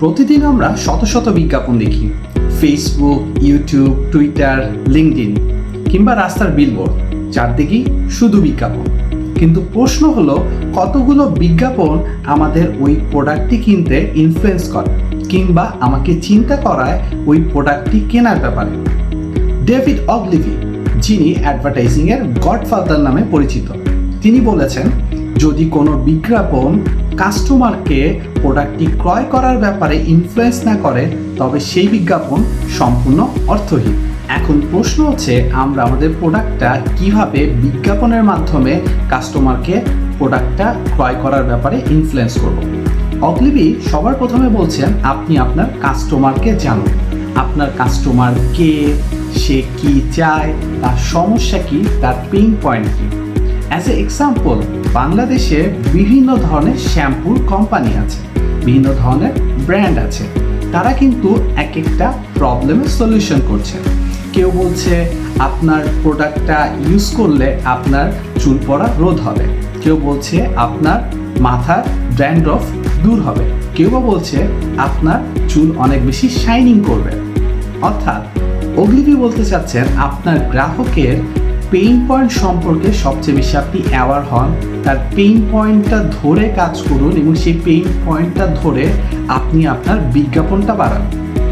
প্রতিদিন আমরা শত শত বিজ্ঞাপন দেখি। ফেসবুক ইউটিউব টুইটার লিঙ্কডিন কিংবা রাস্তার বিলবোর্ড চারদিকেই শুধু বিজ্ঞাপন। কিন্তু প্রশ্ন হলো, কতগুলো বিজ্ঞাপন আমাদের ওই প্রোডাক্টটি কিনতে ইনফ্লুয়েন্স করে, কিংবা আমাকে চিন্তা করায় ওই প্রোডাক্টটি কেনার ব্যাপারে? ডেভিড অগলিভি যিনি অ্যাডভার্টাইজিংয়ের গডফাদার নামে পরিচিত, তিনি বলেছেন, যদি কোনো বিজ্ঞাপন কাস্টমারকে প্রোডাক্টটি ক্রয় করার ব্যাপারে ইনফ্লুয়েন্স না করে, তবে সেই বিজ্ঞাপন সম্পূর্ণ অর্থহীন। এখন প্রশ্ন হচ্ছে, আমরা আমাদের প্রোডাক্টটা কীভাবে বিজ্ঞাপনের মাধ্যমে কাস্টমারকে প্রোডাক্টটা ক্রয় করার ব্যাপারে ইনফ্লুয়েন্স করব? অগলিবি সবার প্রথমে বলছেন, আপনি আপনার কাস্টমারকে জানুন। আপনার কাস্টমার কে, সে কি চায়, তার সমস্যা কি, তার পেইন পয়েন্ট কি? অ্যাজ এ এক্সাম্পল বাংলাদেশে বিভিন্ন ধরনের শ্যাম্পুর কোম্পানি আছে, বিভিন্ন ধরনের ব্র্যান্ড আছে। তারা কিন্তু এক একটা প্রবলেমের সলিউশন করছে। কেউ বলছে, আপনার প্রোডাক্টটা ইউজ করলে আপনার চুল পড়া রোধ হবে। কেউ বলছে, আপনার মাথার ব্র্যান্ড ড্যান্ড্রফ দূর হবে। কেউ বা বলছে, আপনার চুল অনেক বেশি শাইনিং করবে। অর্থাৎ অগ্নিবী বলতে চাচ্ছেন, আপনার গ্রাহকের পেইন পয়েন্ট সম্পর্কে সবচেয়ে বেশি আপনি অ্যাওয়ার হন, তার পেইন পয়েন্টটা ধরে কাজ করুন এবং সেই পেইন পয়েন্টটা ধরে আপনি আপনার বিজ্ঞাপনটা বাড়ান।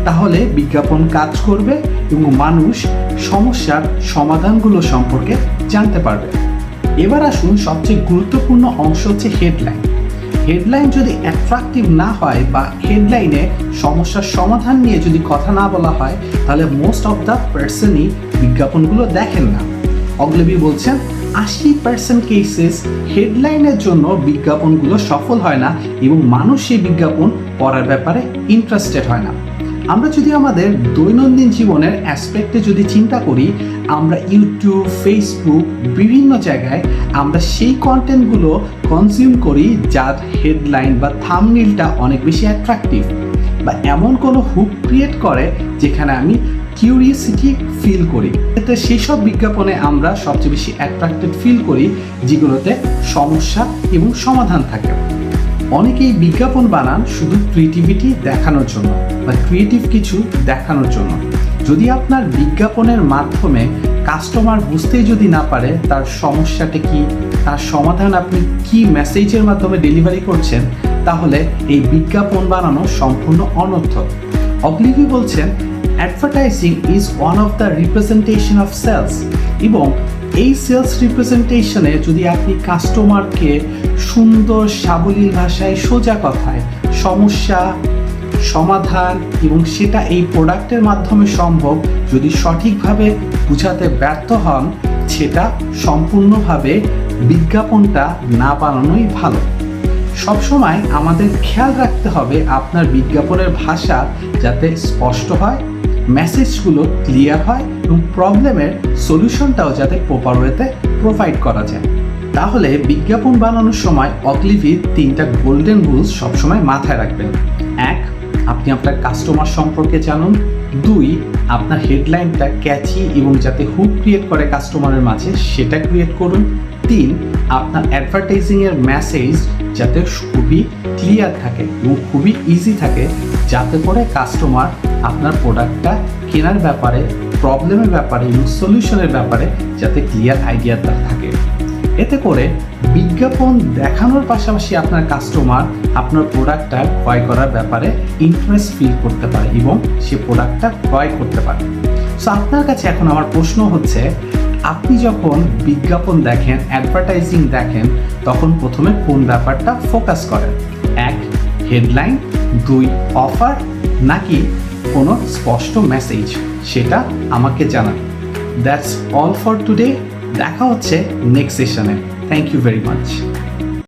তাহলে বিজ্ঞাপন কাজ করবে এবং মানুষ সমস্যার সমাধানগুলো সম্পর্কে জানতে পারবে। এবার আসুন সবচেয়ে গুরুত্বপূর্ণ অংশ হচ্ছে হেডলাইন হেডলাইন যদি অ্যাট্রাকটিভ না হয় বা হেডলাইনে সমস্যার সমাধান নিয়ে যদি কথা না বলা হয়, তাহলে মোস্ট অফ দ্য পার্সনই বিজ্ঞাপনগুলো দেখেন না। অগ্লবি বলছেন, আশি পার্সেন্ট কেসেস হেডলাইনের জন্য বিজ্ঞাপনগুলো সফল হয় না এবং মানুষ সেই বিজ্ঞাপন পড়ার ব্যাপারে ইন্টারেস্টেড হয় না। আমরা যদি আমাদের দৈনন্দিন জীবনের অ্যাসপেক্টে যদি চিন্তা করি, আমরা ইউটিউব ফেসবুক বিভিন্ন জায়গায় আমরা সেই কন্টেন্টগুলো কনজিউম করি যার হেডলাইন বা থামনিলটা অনেক বেশি অ্যাট্রাকটিভ বা এমন কোনো হুক ক্রিয়েট করে যেখানে আমি কিউরিয়াসিটি ফিল করি। এতে সেই সব বিজ্ঞাপনে আমরা সবচেয়ে বেশি অ্যাট্রাক্টেড ফিল করি, যেগুলোতে সমস্যা এবং সমাধান থাকে। অনেকেই বিজ্ঞাপন বানান শুধু ক্রিয়েটিভিটি দেখানোর জন্য বা ক্রিয়েটিভ কিছু দেখানোর জন্য। যদি আপনার বিজ্ঞাপনের মাধ্যমে কাস্টমার বুঝতেই যদি না পারে তার সমস্যাটা কি, তার সমাধান আপনি কি মেসেজের মাধ্যমে ডেলিভারি করছেন, তাহলে এই বিজ্ঞাপন বানানো সম্পূর্ণ অনর্থক। অগ্লিভি বলছেন advertising is one of the representation of sales এবং এই সেলস রিপ্রেজেন্টেশনে যদি আপনি কাস্টমারকে সুন্দর, সাবলীল ভাষায় সোজা কথায় সমস্যা, সমাধান এবং সেটা এই প্রোডাক্টের মাধ্যমে সম্ভব যদি সঠিকভাবে বুঝাতে ব্যর্থ হন, সেটা সম্পূর্ণভাবে বিজ্ঞাপনটা না বানানোই ভালো। সবসময় আমাদের খেয়াল রাখতে হবে আপনার বিজ্ঞাপনের ভাষা যাতে স্পষ্ট হয় মেসেজগুলো ক্লিয়ার হয় এবং প্রবলেমের সলিউশনটাও যাতে প্রপার ওয়েতে প্রোভাইড করা যায়। তাহলে বিজ্ঞাপন বানানোর সময় অকলিভির তিনটা গোল্ডেন রুলস সবসময় মাথায় রাখবেন। এক, আপনি আপনার কাস্টমার সম্পর্কে জানুন। দুই, আপনার হেডলাইনটা ক্যাচি এবং যাতে হুক ক্রিয়েট করে কাস্টমারের মাঝে সেটা ক্রিয়েট করুন। তিন, আপনার অ্যাডভার্টাইজিংয়ের মেসেজ যাতে খুবই ক্লিয়ার থাকে এবং খুবই ইজি থাকে। যাতে করে কাস্টমার আপনার প্রোডাক্টটা কেনার ব্যাপারে প্রবলেমের ব্যাপারে এবং সলিউশনের ব্যাপারে যাতে ক্লিয়ার আইডিয়া থাকে। এতে করে বিজ্ঞাপন দেখানোর পাশাপাশি আপনার কাস্টমার আপনার প্রোডাক্টটা ক্রয় করার ব্যাপারে ইন্টারেস্ট ফিল করতে পারে এবং সে প্রোডাক্টটা ক্রয় করতে পারে। সো আপনার কাছে এখন আমার প্রশ্ন হচ্ছে, আপনি যখন বিজ্ঞাপন দেখেন অ্যাডভার্টাইজিং দেখেন, তখন প্রথমে কোন ব্যাপারটা ফোকাস করেন? এক হেডলাইন দুই অফার নাকি কোনো স্পষ্ট মেসেজ সেটা আমাকে জানান দ্যাটস অল ফর টুডে দেখা হচ্ছে নেক্সট সেশনে থ্যাংক ইউ ভেরি মাচ